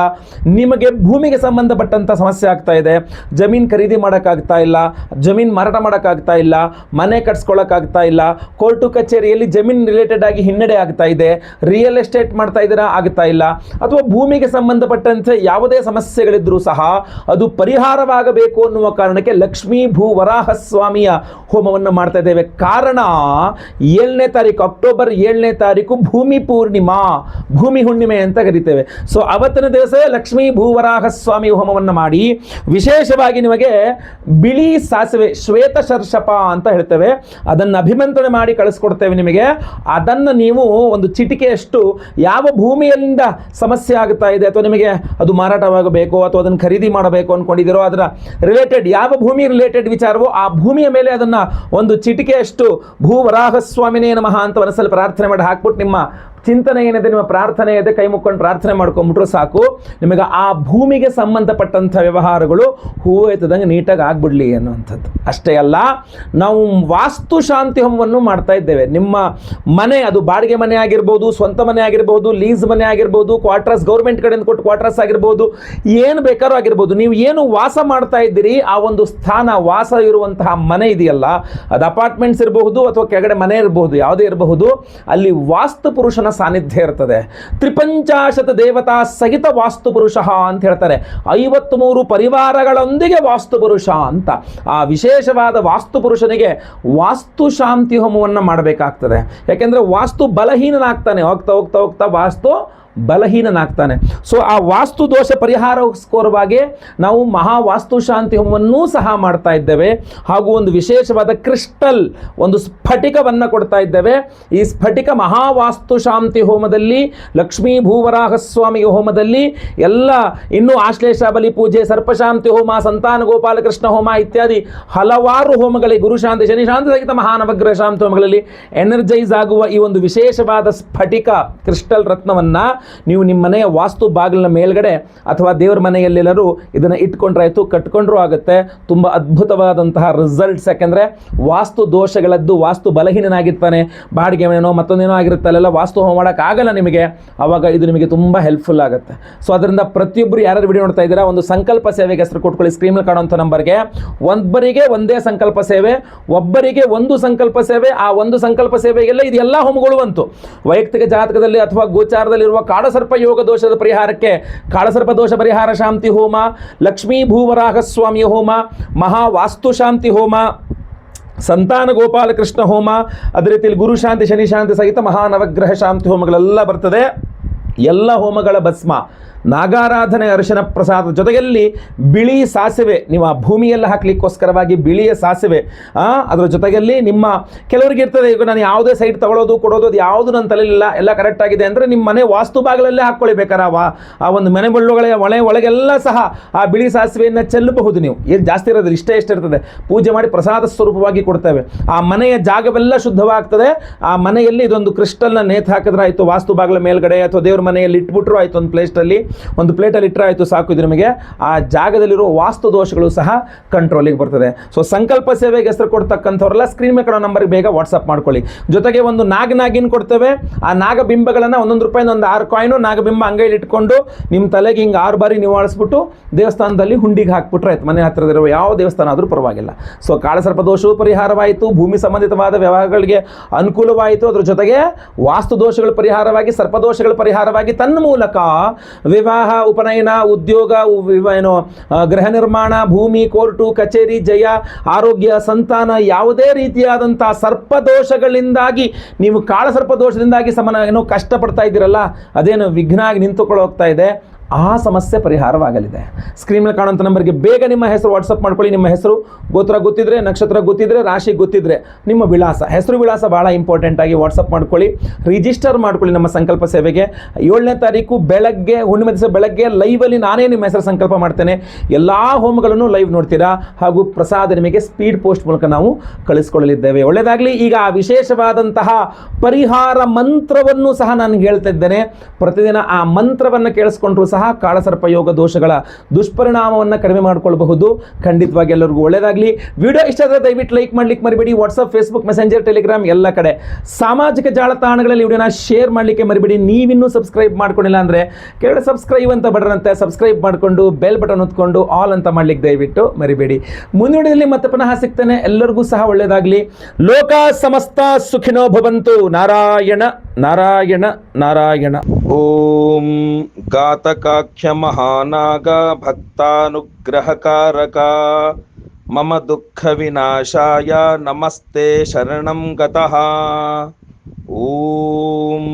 ನಿಮಗೆ ಭೂಮಿಗೆ ಸಂಬಂಧಪಟ್ಟಂಥ ಸಮಸ್ಯೆ ಆಗ್ತಾ ಇದೆ. ಜಮೀನು ಖರೀದಿ ಮಾಡೋಕ್ಕಾಗ್ತಾ ಇಲ್ಲ. ಜಮೀನು ಮಾರಾಟ ಮಾಡೋಕ್ಕಾಗ್ತಾ ಇಲ್ಲ. ಮನೆ ಕಟ್ಸ್ಕೊಳ್ಳೋಕ್ಕಾಗ್ತಾ ಇಲ್ಲ. ಕೋರ್ಟು ಕಚೇರಿಯಲ್ಲಿ ಜಮೀನು ರಿಲೇಟೆಡ್ ಆಗಿ ಹಿನ್ನಡೆ ಆಗ್ತಾ ಇದೆ. ರಿಯಲ್ ಎಸ್ಟೇಟ್ ಮಾಡ್ತಾ ಇದ್ದೀರಾ ಆಗ್ತಾ ಇಲ್ಲ. ಅಥವಾ ಭೂಮಿಗೆ ಸಂಬಂಧಪಟ್ಟಂತೆ ಯಾವುದೇ ಸಮಸ್ಯೆಗಳಿದ್ರೂ ಸಹ ಅದು ಪರಿಹಾರವಾಗಬೇಕು ಅನ್ನುವ ಕಾರಣಕ್ಕೆ ಲಕ್ಷ್ಮೀ ಭೂ ವರಾಹ ಸ್ವಾಮಿಯ ಹೋಮವನ್ನು ಮಾಡ್ತಾ ಇದ್ದೇವೆ. ಕಾರಣ, ಏಳನೇ ತಾರೀಕು, ಅಕ್ಟೋಬರ್ ಏಳನೇ ತಾರೀಕು ಭೂಮಿ ಪೂರ್ಣಿಮಾ, ಭೂಮಿ ಹುಣ್ಣಿಮೆ ಅಂತ ಕರಿತೇವೆ. ಸೊ ಅವತ್ತಿನ ದಿವಸ ಲಕ್ಷ್ಮೀ ಭೂವರಾಹ ಸ್ವಾಮಿ ಹೋಮವನ್ನು ಮಾಡಿ ವಿಶೇಷವಾಗಿ ನಿಮಗೆ ಬಿಳಿ ಸಾಸಿವೆ, ಶ್ವೇತ ಶರ್ಷಪ ಅಂತ ಹೇಳ್ತೇವೆ. ಅದನ್ನು ಅಭಿಮಂತ್ರಣ ಮಾಡಿ ಕಳಿಸ್ಕೊಡ್ತೇವೆ ನಿಮಗೆ. ಅದನ್ನು ನೀವು ಒಂದು ಚಿಟಿಕೆಯಷ್ಟು ಯಾವ ಭೂಮಿಯಲ್ಲಿಂದ ಸಮಸ್ಯೆ ಆಗ್ತಾ ಇದೆ ಅಥವಾ ನಿಮಗೆ ಅದು ಮಾರಾಟವಾಗಬೇಕು ಅಥವಾ ಅದನ್ನು ಖರೀದಿ ಮಾಡಬೇಕು ಅಂದ್ಕೊಂಡಿದ್ದೀರೋ ಅದರ ರಿಲೇಟೆಡ್ ಯಾವ ಭೂಮಿ ರಿಲೇಟೆಡ್ ವಿಚಾರವೋ ಆ ಭೂಮಿಯ ಮೇಲೆ ಅದನ್ನು ಒಂದು ಚಿಟಿಕೆಯಷ್ಟು ಭೂ ವರಾಹಸ್ವಾಮಿನೇ ನಮಃ ಅಂತ ಮನಸ್ಸಲ್ಲಿ ಪ್ರಾರ್ಥನೆ ಮಾಡಿ ಹಾಕ್ಬಿಟ್ಟು ನಿಮ್ಮ ಚಿಂತನೆ ಏನಿದೆ, ನಿಮ್ಮ ಪ್ರಾರ್ಥನೆ ಇದೆ, ಕೈ ಮುಕ್ಕೊಂಡು ಪ್ರಾರ್ಥನೆ ಮಾಡ್ಕೊಂಬಿಟ್ರು ಸಾಕು. ನಿಮಗೆ ಆ ಭೂಮಿಗೆ ಸಂಬಂಧಪಟ್ಟಂಥ ವ್ಯವಹಾರಗಳು ಹೂವು ಎತ್ತದಂಗೆ ನೀಟಾಗಿ ಆಗ್ಬಿಡ್ಲಿ ಅನ್ನುವಂಥದ್ದು. ಅಷ್ಟೇ ಅಲ್ಲ, ನಾವು ವಾಸ್ತು ಶಾಂತಿ ಹೋಮವನ್ನು ಮಾಡ್ತಾ ಇದ್ದೇವೆ. ನಿಮ್ಮ ಮನೆ, ಅದು ಬಾಡಿಗೆ ಮನೆ ಆಗಿರ್ಬೋದು, ಸ್ವಂತ ಮನೆ ಆಗಿರ್ಬೋದು, ಲೀಸ್ ಮನೆ ಆಗಿರ್ಬೋದು, ಕ್ವಾರ್ಟರ್ಸ್, ಗೌರ್ಮೆಂಟ್ ಕಡೆಯಿಂದ ಕೊಟ್ಟು ಕ್ವಾರ್ಟರ್ಸ್ ಆಗಿರ್ಬೋದು, ಏನು ಬೇಕಾದ್ರೂ ಆಗಿರ್ಬೋದು. ನೀವು ಏನು ವಾಸ ಮಾಡ್ತಾ ಇದ್ದೀರಿ, ಆ ಒಂದು ಸ್ಥಾನ, ವಾಸ ಇರುವಂತಹ ಮನೆ ಇದೆಯಲ್ಲ, ಅದು ಅಪಾರ್ಟ್ಮೆಂಟ್ಸ್ ಇರಬಹುದು ಅಥವಾ ಕೆಳಗಡೆ ಮನೆ ಇರಬಹುದು, ಯಾವುದೇ ಇರಬಹುದು, ಅಲ್ಲಿ ವಾಸ್ತು ಪುರುಷನ ಸಾನ್ನಿಧ್ಯ ಇರ್ತದೆ. ತ್ರಿಪಂಚಾಶತ ದೇವತಾ ಸಹಿತ ವಾಸ್ತು ಪುರುಷ ಅಂತ ಹೇಳ್ತಾರೆ. ಐವತ್ತ್ ಮೂರು ಪರಿವಾರಗಳೊಂದಿಗೆ ವಾಸ್ತು ಪುರುಷ ಅಂತ. ಆ ವಿಶೇಷವಾದ ವಾಸ್ತು ಪುರುಷನಿಗೆ ವಾಸ್ತು ಶಾಂತಿ ಹೋಮವನ್ನು ಮಾಡಬೇಕಾಗ್ತದೆ. ಯಾಕೆಂದ್ರೆ ವಾಸ್ತು ಬಲಹೀನನಾಗ್ತಾನೆ. ಹೋಗ್ತಾ ಹೋಗ್ತಾ ಹೋಗ್ತಾ ವಾಸ್ತು ಬಲಹೀನನಾಗ್ತಾನೆ. ಸೊ ಆ ವಾಸ್ತು ದೋಷ ಪರಿಹಾರಕ್ಕೋರವಾಗಿ ನಾವು ಮಹಾ ವಾಸ್ತು ಶಾಂತಿ ಹೋಮವನ್ನೂ ಸಹ ಮಾಡ್ತಾ ಇದ್ದೇವೆ. ಹಾಗೂ ಒಂದು ವಿಶೇಷವಾದ ಕ್ರಿಸ್ಟಲ್ ಒಂದು ಸ್ಫಟಿಕವನ್ನು ಕೊಡ್ತಾ ಇದ್ದೇವೆ. ಈ ಸ್ಫಟಿಕ ಮಹಾವಾಸ್ತು ಶಾಂತಿ ಹೋಮದಲ್ಲಿ, ಲಕ್ಷ್ಮೀ ಭೂವರಾಹ ಸ್ವಾಮಿ ಹೋಮದಲ್ಲಿ, ಎಲ್ಲ ಇನ್ನೂ ಆಶ್ಲೇಷ ಬಲಿ ಪೂಜೆ, ಸರ್ಪಶಾಂತಿ ಹೋಮ, ಸಂತಾನ ಗೋಪಾಲಕೃಷ್ಣ ಹೋಮ ಇತ್ಯಾದಿ ಹಲವಾರು ಹೋಮಗಳಿ ಗುರುಶಾಂತಿ ಶನಿಶಾಂತಿ ಸಹಿತ ಮಹಾನವಗ್ರಹ ಶಾಂತಿ ಹೋಮಗಳಲ್ಲಿ ಎನರ್ಜೈಸ್ ಆಗುವ ಈ ಒಂದು ವಿಶೇಷವಾದ ಸ್ಫಟಿಕ, ಕ್ರಿಸ್ಟಲ್ ರತ್ನವನ್ನ ನೀವು ನಿಮ್ಮ ಮನೆಯ ವಾಸ್ತು ಬಾಗಿಲಿನ ಮೇಲ್ಗಡೆ ಅಥವಾ ದೇವರ ಮನೆಯಲ್ಲೆಲ್ಲರೂ ಇದನ್ನು ಇಟ್ಕೊಂಡ್ರಾಯ್ತು, ಕಟ್ಕೊಂಡ್ರೂ ಆಗುತ್ತೆ. ತುಂಬ ಅದ್ಭುತವಾದಂತಹ ರಿಸಲ್ಟ್ಸ್ ಯಾಕೆಂದರೆ ವಾಸ್ತು ದೋಷಗಳದ್ದು ವಾಸ್ತು ಬಲಹೀನನಾಗಿರ್ತಾನೆ. ಬಾಡಿಗೆ ಮನೆನೋ ಮತ್ತೊಂದೇನೋ ಆಗಿರುತ್ತೆ, ಅಲ್ಲೆಲ್ಲ ವಾಸ್ತು ಹೋಮ ಮಾಡೋಕ್ಕಾಗಲ್ಲ ನಿಮಗೆ. ಆವಾಗ ಇದು ನಿಮಗೆ ತುಂಬ ಹೆಲ್ಪ್ಫುಲ್ ಆಗುತ್ತೆ. ಸೊ ಅದರಿಂದ ಪ್ರತಿಯೊಬ್ಬರು ಯಾರು ವಿಡಿಯೋ ನೋಡ್ತಾ ಇದ್ದೀರಾ, ಒಂದು ಸಂಕಲ್ಪ ಸೇವೆಗೆ ಹೆಸರು ಕೊಟ್ಕೊಳ್ಳಿ ಸ್ಕ್ರೀನಲ್ಲಿ ಕಾಣುವಂಥ ನಂಬರ್ಗೆ. ಒಬ್ಬರಿಗೆ ಒಂದೇ ಸಂಕಲ್ಪ ಸೇವೆ, ಒಬ್ಬರಿಗೆ ಒಂದು ಸಂಕಲ್ಪ ಸೇವೆ, ಆ ಒಂದು ಸಂಕಲ್ಪ ಸೇವೆಗೆಲ್ಲ ಇದೆಲ್ಲ ಹೋಮಗಳು ಬಂತು. ವೈಯಕ್ತಿಕ ಜಾತಕದಲ್ಲಿ ಅಥವಾ ಗೋಚಾರದಲ್ಲಿರುವ ಕಾಡಸರ್ಪ ಯೋಗ ದೋಷದ ಪರಿಹಾರಕ್ಕೆ ಕಾಳಸರ್ಪ ದೋಷ ಪರಿಹಾರ ಶಾಂತಿ ಹೋಮ, ಲಕ್ಷ್ಮೀ ಭೂವರಾಹ ಸ್ವಾಮಿಯ ಹೋಮ ಮಹಾ ವಾಸ್ತು ಶಾಂತಿ ಹೋಮ, ಸಂತಾನ ಗೋಪಾಲಕೃಷ್ಣ ಹೋಮ, ಅದೇ ರೀತಿಯಲ್ಲಿ ಗುರು ಶಾಂತಿ, ಶನಿ ಶಾಂತಿ ಸಹಿತ ಮಹಾನವಗ್ರಹ ಶಾಂತಿ ಹೋಮಗಳೆಲ್ಲ ಬರ್ತದೆ. ಎಲ್ಲ ಹೋಮಗಳ ಭಸ್ಮ. ನಾಗಾರಾಧನೆ ಅರಿಶಿನ ಪ್ರಸಾದ ಜೊತೆಯಲ್ಲಿ ಬಿಳಿ ಸಾಸಿವೆ, ನೀವು ಆ ಭೂಮಿಯಲ್ಲಿ ಹಾಕ್ಲಿಕ್ಕೋಸ್ಕರವಾಗಿ ಬಿಳಿಯ ಸಾಸಿವೆ ಅದರ ಜೊತೆಯಲ್ಲಿ ನಿಮ್ಮ, ಕೆಲವರಿಗೆ ಇರ್ತದೆ ಈಗ ನಾನು ಯಾವುದೇ ಸೈಟ್ ತಗೊಳ್ಳೋದು ಕೊಡೋದು, ಅದು ಯಾವುದು ನನ್ನ ತಲೆಯಲ್ಲಿಲ್ಲ ಎಲ್ಲ ಕರೆಕ್ಟ್ ಆಗಿದೆ ಅಂದರೆ ನಿಮ್ಮ ಮನೆ ವಾಸ್ತು ಬಾಗಿಲಲ್ಲೇ ಹಾಕ್ಕೊಳ್ಳಿ ಆ ಒಂದು ಮನೆ ಬಳ್ಳುಗಳ ಒಳೆ ಒಳಗೆಲ್ಲ ಸಹ ಆ ಬಿಳಿ ಸಾಸಿವೆಯನ್ನು ಚೆಲ್ಲಬಹುದು ನೀವು. ಏನು ಜಾಸ್ತಿ ಇರೋದಿಲ್ಲ, ಇಷ್ಟೇ ಇಷ್ಟ ಇರ್ತದೆ. ಪೂಜೆ ಮಾಡಿ ಪ್ರಸಾದ ಸ್ವರೂಪವಾಗಿ ಕೊಡ್ತೇವೆ. ಆ ಮನೆಯ ಜಾಗವೆಲ್ಲ ಶುದ್ಧವಾಗ್ತದೆ. ಆ ಮನೆಯಲ್ಲಿ ಇದೊಂದು ಕ್ರಿಸ್ಟಲ್ನ ನೇತು ಹಾಕಿದ್ರೆ ಆಯಿತು, ವಾಸ್ತು ಬಾಗಿಲ ಮೇಲ್ಗಡೆ ಅಥವಾ ದೇವ್ರ ಮನೆಯಲ್ಲಿ ಇಟ್ಬಿಟ್ರು ಆಯಿತು ಒಂದು ಪ್ಲೇಸ್ಟಲ್ಲಿ ಒಂದು ಪ್ಲೇಟಲ್ಲಿ ಇಟ್ಟರೆ ಆಯಿತು, ಸಾಕು ಇದು ನಿಮಗೆ. ಆ ಜಾಗದಲ್ಲಿರುವ ವಾಸ್ತು ದೋಷಗಳು ಸಹ ಕಂಟ್ರೋಲಿಗೆ ಬರ್ತದೆ. ಸೊ ಸಂಕಲ್ಪ ಸೇವೆಗೆ ಹೆಸರು ಕೊಡ್ತಕ್ಕಂಥವ್ರೆಲ್ಲ ಸ್ಕ್ರೀನ್ ಮೇಲೆ ಕೊಡೋ ನಂಬರ್ಗೆ ಬೇಗ ವಾಟ್ಸಪ್ ಮಾಡ್ಕೊಳ್ಳಿ. ಜೊತೆಗೆ ಒಂದು ನಾಗ ನಾಗಿನ್ ಕೊಡ್ತೇವೆ. ಆ ನಾಗಬಿಂಬಗಳನ್ನು ಒಂದೊಂದು ರೂಪಾಯಿಂದ ಒಂದು ಆರು ಕಾಯಿನು ನಾಗಬಿಂಬ ಅಂಗೈಲಿ ಇಟ್ಕೊಂಡು ನಿಮ್ಮ ತಲೆಗೆ ಹಿಂಗೆ ಆರು ಬಾರಿ ನಿವಾಳಿಸ್ಬಿಟ್ಟು ದೇವಸ್ಥಾನದಲ್ಲಿ ಹುಂಡಿಗೆ ಹಾಕ್ಬಿಟ್ರೆ ಆಯ್ತು. ಮನೆ ಹತ್ತಿರದಿರುವ ಯಾವ ದೇವಸ್ಥಾನ ಆದರೂ ಪರವಾಗಿಲ್ಲ. ಸೊ ಕಾಳಸರ್ಪ ದೋಷವೂ ಪರಿಹಾರವಾಯಿತು. ಭೂಮಿ ಸಂಬಂಧಿತವಾದ ವ್ಯವಹಾರಗಳಿಗೆ ಅನುಕೂಲವಾಯಿತು. ಅದರ ಜೊತೆಗೆ ವಾಸ್ತು ದೋಷಗಳು ಪರಿಹಾರವಾಗಿ ಸರ್ಪದೋಷಗಳು ಪರಿಹಾರವಾಗಿ ತನ್ನ ಮೂಲಕ ವಿವಾಹ ಉಪನಯನ, ಉದ್ಯೋಗ ಏನು ಗೃಹ ನಿರ್ಮಾಣ, ಭೂಮಿ, ಕೋರ್ಟು, ಕಚೇರಿ, ಜಯ, ಆರೋಗ್ಯ, ಸಂತಾನ, ಯಾವುದೇ ರೀತಿಯಾದಂಥ ಸರ್ಪದೋಷಗಳಿಂದಾಗಿ, ನೀವು ಕಾಳಸರ್ಪದೋಷದಿಂದಾಗಿ ಸಮನ, ಏನೋ, ಕಷ್ಟಪಡ್ತಾ ಇದ್ದೀರಲ್ಲ, ಅದೇನು ವಿಘ್ನ ಆಗಿ ನಿಂತುಕೊಳ್ಳೋಗ್ತಾ ಇದೆ. ಆ ಸಮಸ್ಯೆ ಪರಿಹಾರವಾಗಲಿದೆ. ಸ್ಕ್ರೀನ್ ಮೇಲೆ ಕಾಣುವಂಥ ನಂಬರ್ಗೆ ಬೇಗ ನಿಮ್ಮ ಹೆಸರು ವಾಟ್ಸಪ್ ಮಾಡ್ಕೊಳ್ಳಿ. ನಿಮ್ಮ ಹೆಸರು ಗೋತ್ರ ಗೊತ್ತಿದ್ರೆ, ನಕ್ಷತ್ರ ಗೊತ್ತಿದ್ರೆ, ರಾಶಿ ಗೊತ್ತಿದ್ರೆ ನಿಮ್ಮ ವಿಳಾಸ. ಹೆಸರು ವಿಳಾಸ ಭಾಳ ಇಂಪಾರ್ಟೆಂಟ್ ಆಗಿ ವಾಟ್ಸಪ್ ಮಾಡ್ಕೊಳ್ಳಿ. ರಿಜಿಸ್ಟರ್ ಮಾಡ್ಕೊಳ್ಳಿ ನಮ್ಮ ಸಂಕಲ್ಪ ಸೇವೆಗೆ. ಏಳನೇ ತಾರೀಕು ಬೆಳಗ್ಗೆ, ಹುಣ್ಣಿಮೆ ದಿವಸ ಬೆಳಗ್ಗೆ ಲೈವಲ್ಲಿ ನಾನೇ ನಿಮ್ಮ ಹೆಸರು ಸಂಕಲ್ಪ ಮಾಡ್ತೇನೆ. ಎಲ್ಲ ಹೋಮ್ಗಳನ್ನು ಲೈವ್ ನೋಡ್ತೀರಾ? ಹಾಗೂ ಪ್ರಸಾದ ನಿಮಗೆ ಸ್ಪೀಡ್ ಪೋಸ್ಟ್ ಮೂಲಕ ನಾವು ಕಳಿಸ್ಕೊಳ್ಳಲಿದ್ದೇವೆ. ಒಳ್ಳೆಯದಾಗಲಿ ಈಗ ಆ ವಿಶೇಷವಾದಂತಹ ಪರಿಹಾರ ಮಂತ್ರವನ್ನು ಸಹ ನಾನು ಹೇಳ್ತಾ ಇದ್ದೇನೆ. ಪ್ರತಿದಿನ ಆ ಮಂತ್ರವನ್ನು ಕೇಳಿಸ್ಕೊಂಡ್ರು ಸಹ ಕಾಳಸರ್ಪ ಯೋಗ ದೋಷಗಳ ದುಷ್ಪರಿಣಾಮವನ್ನು ಕಡಿಮೆ ಮಾಡಿಕೊಳ್ಳಬಹುದು ಖಂಡಿತವಾಗಿ ಎಲ್ಲರಿಗೂ ಒಳ್ಳೆಯದಾಗಲಿ ವಿಡಿಯೋ ಇಷ್ಟ ಆದರೆ ದಯವಿಟ್ಟು ಲೈಕ್ ಮಾಡ್ಲಿಕ್ಕೆ ಮರಿಬೇಡಿ. ವಾಟ್ಸಪ್ ಫೇಸ್ಬುಕ್ ಮೆಸೆಂಜರ್ ಟೆಲಿಗ್ರಾಮ್ ಎಲ್ಲ ಕಡೆ. ಸಾಮಾಜಿಕ ಜಾಲತಾಣಗಳಲ್ಲಿ ವಿಡಿಯೋನ ಶೇರ್ ಮಾಡಲಿಕ್ಕೆ ಮರಿಬೇಡಿ. ನೀವಿನ್ನೂ ಸಬ್ಸ್ಕ್ರೈಬ್ ಮಾಡ್ಕೊಂಡಿಲ್ಲ ಅಂದರೆ ಕೆಳಗಡೆ ಸಬ್ಸ್ಕ್ರೈಬ್ ಅಂತ ಬಡರಂತೆ ಸಬ್ಸ್ಕ್ರೈಬ್ ಮಾಡಿಕೊಂಡು ಬೆಲ್ ಬಟನ್ ಹೊತ್ಕೊಂಡು ಆಲ್ ಅಂತ ಮಾಡ್ಲಿಕ್ಕೆ ದಯವಿಟ್ಟು ಮರಿಬೇಡಿ. ಮುಂದಿನ ಮತ್ತೆ ಪುನಃ ಸಿಗ್ತೇನೆ. ಎಲ್ಲರಿಗೂ ಸಹ ಒಳ್ಳೆಯದಾಗಲಿ ಲೋಕ ಸಮಸ್ತ ಸುಖಿನೋ ಭವಂತು. ನಾರಾಯಣ ನಾರಾಯಣ ನಾರಾಯಣ. ओम ॐ गातकाख्यमहानागा भक्तानुग्रहकारका मम दुख विनाशाय नमस्ते शरणं गतः। ओम